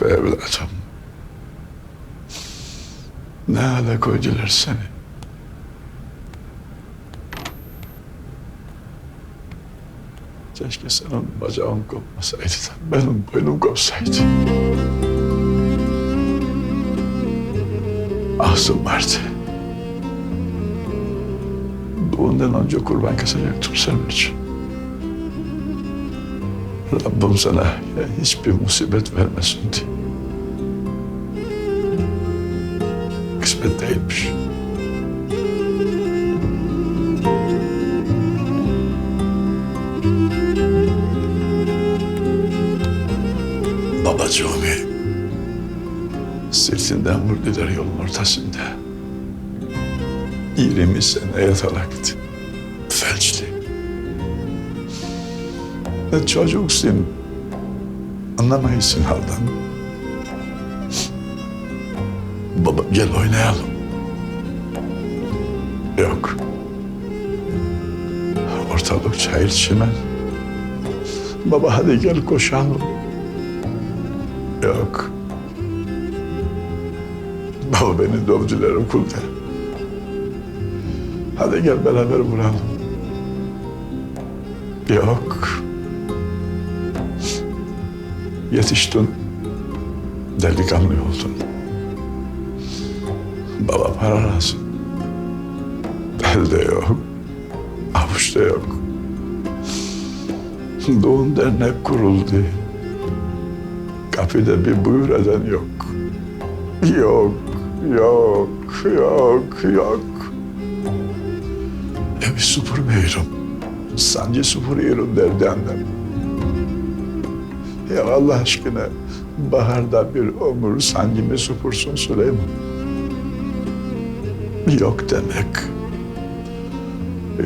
Be evladım. Ne hale koydular seni. Keşke senin bacağın kopmasaydı da benim boynum kopsaydı. Ahsın vardı. Doğundan önce kurban kesecektim senin için. Rabbim sana hiçbir musibet vermesin diye. Kısmet değilmiş. Babacığımı sırtından vurdular yolun ortasında. 20 sene yatalaktı. Felçli. E, çocuksun. Anlamayısın halden. Baba gel oynayalım. Yok. Ortalık çayır çimen. Baba hadi gel koşalım. Yok. Baba beni dövdüler okulda. Hadi gel beraber vuralım. Yok. Yetiştin. Delikanlı oldun. Baba para lazım. Elde yok. Avuçta yok. Doğum dernek kuruldu. Kapıda bir buyur eden yok. Yok, yok, yok, yok. Evi süpürmüyorum. Sancı süpürüyorum derdi annem. Ya Allah aşkına baharda bir ömür sancımı süpürsün Süleyman. Yok demek.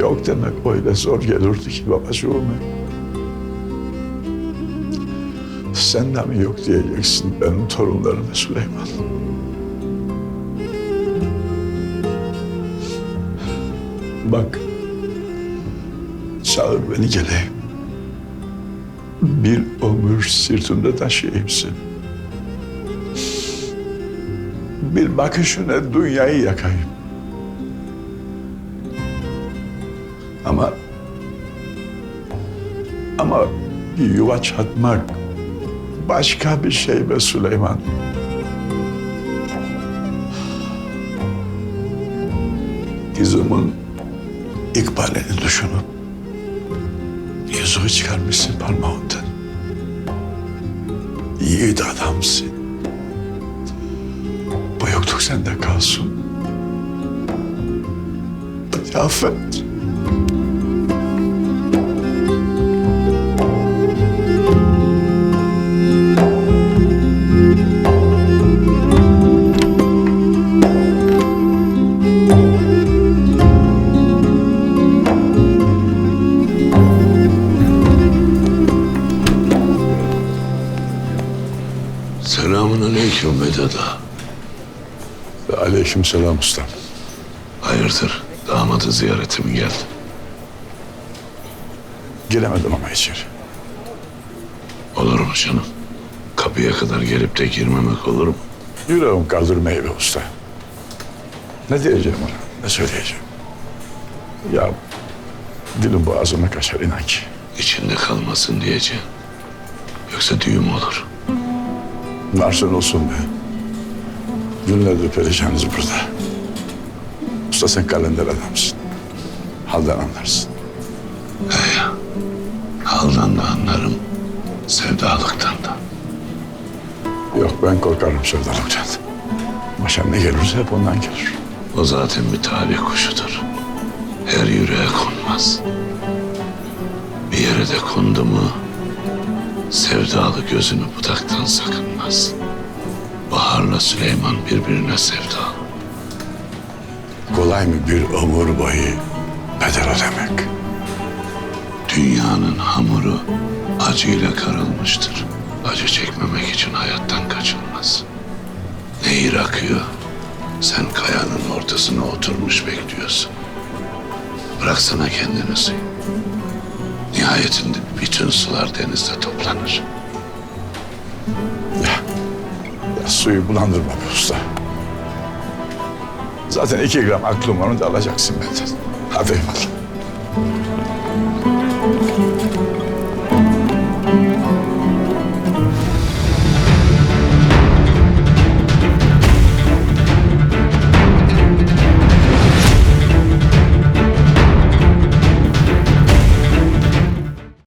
Yok demek öyle zor gelirdi ki babacığım. Sen de mi yok diyeceksin benim torunlarıma Süleyman? Bak, çağır beni geleyim. Bir ömür sırtında taşıyayım seni. Bir bakışına dünyayı yakayım. Ama ama yuva çatmak başka bir şey be Süleyman. Kızımın ikbalini düşünüp yüzüğü çıkarmışsın parmağından. Yiğit adamsın. Bu yokluk sende kalsın. Beni affet. Selamun aleyküm Vedat ağa. Aleyküm selam usta. Hayırdır? Damadı ziyarete mi geldi? Giremedim ama içeri. Olur mu canım? Kapıya kadar gelip de girmemek olur mu? Yüreğim kaldırmayı be usta. Ne diyeceğim ona? Ne söyleyeceğim? Ya dilim boğazıma kaçar inan ki. İçinde kalmasın diyeceğim. Yoksa düğüm olur. Varsın olsun be. Günlerdir perişanız burada. Usta sen kalender adamsın. Halden anlarsın. Haldan da anlarım. Sevdalıktan da. Yok ben korkarım sevdalıktan. Başa ne gelirse hep ondan gelir. O zaten bir talih kuşudur. Her yüreğe konmaz. Bir yere de kondu mu sevdalı gözünü budaktan sakınmaz. Bahar'la Süleyman birbirine sevdalı. Kolay mı bir ömür boyu bedel ödemek? Dünyanın hamuru acıyla karılmıştır. Acı çekmemek için hayattan kaçılmaz. Nehir akıyor. Sen kayanın ortasına oturmuş bekliyorsun. Bıraksana kendini suyu. Nihayetinde bütün sular denizde toplanır. Ya suyu bulandırma be usta. Zaten iki gram aklım onu da alacaksın benden. Hadi eyvallah.